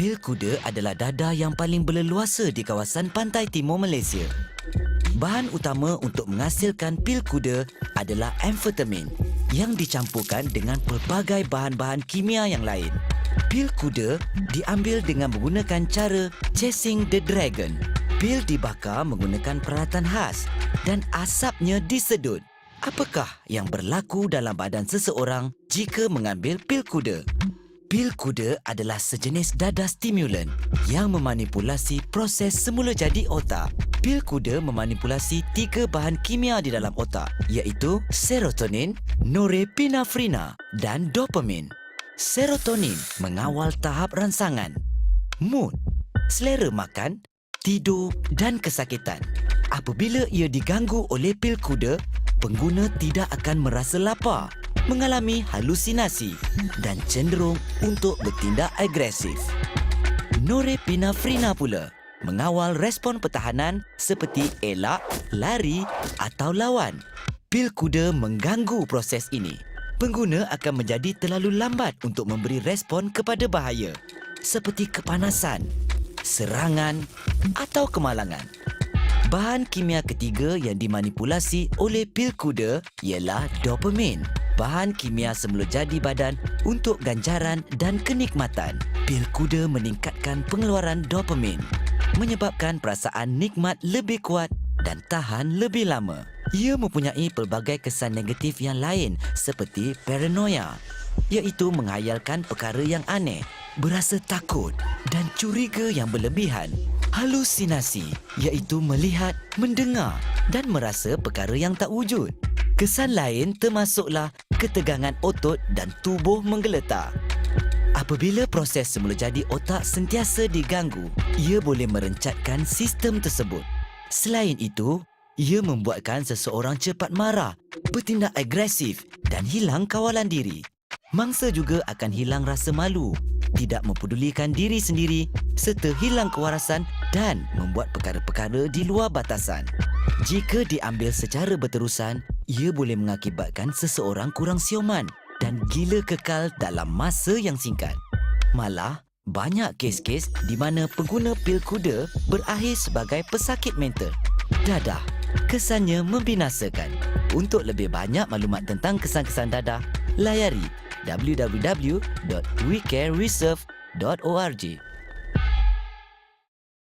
Pil kuda adalah dada yang paling berleluasa di kawasan pantai timur Malaysia. Bahan utama untuk menghasilkan pil kuda adalah amfetamin yang dicampurkan dengan pelbagai bahan-bahan kimia yang lain. Pil kuda diambil dengan menggunakan cara chasing the dragon. Pil dibakar menggunakan peralatan khas dan asapnya disedut. Apakah yang berlaku dalam badan seseorang jika mengambil pil kuda? Pil kuda adalah sejenis dada stimulan yang memanipulasi proses semula jadi otak. Pil kuda memanipulasi tiga bahan kimia di dalam otak iaitu serotonin, norepinefrina dan dopamin. Serotonin mengawal tahap rangsangan, mood, selera makan, tidur dan kesakitan. Apabila ia diganggu oleh pil kuda, pengguna tidak akan merasa lapar, mengalami halusinasi dan cenderung untuk bertindak agresif. Norepinefrina pula mengawal respon pertahanan seperti elak, lari atau lawan. Pil kuda mengganggu proses ini. Pengguna akan menjadi terlalu lambat untuk memberi respon kepada bahaya seperti kepanasan, serangan atau kemalangan. Bahan kimia ketiga yang dimanipulasi oleh pil kuda ialah dopamin. Bahan kimia semula jadi badan untuk ganjaran dan kenikmatan. Pil kuda meningkatkan pengeluaran dopamin, menyebabkan perasaan nikmat lebih kuat dan tahan lebih lama. Ia mempunyai pelbagai kesan negatif yang lain seperti paranoia, iaitu menghayalkan perkara yang aneh, berasa takut dan curiga yang berlebihan. Halusinasi iaitu melihat, mendengar dan merasa perkara yang tak wujud. Kesan lain termasuklah ketegangan otot dan tubuh menggeletar. Apabila proses semula jadi otak sentiasa diganggu, ia boleh merencatkan sistem tersebut. Selain itu, ia membuatkan seseorang cepat marah, bertindak agresif dan hilang kawalan diri. Mangsa juga akan hilang rasa malu, tidak mempedulikan diri sendiri serta hilang kewarasan dan membuat perkara-perkara di luar batasan. Jika diambil secara berterusan, ia boleh mengakibatkan seseorang kurang sioman dan gila kekal dalam masa yang singkat. Malah, banyak kes-kes di mana pengguna pil kuda berakhir sebagai pesakit mental. Dadah, kesannya membinasakan. Untuk lebih banyak maklumat tentang kesan-kesan dadah, layari www.wecarereserve.org.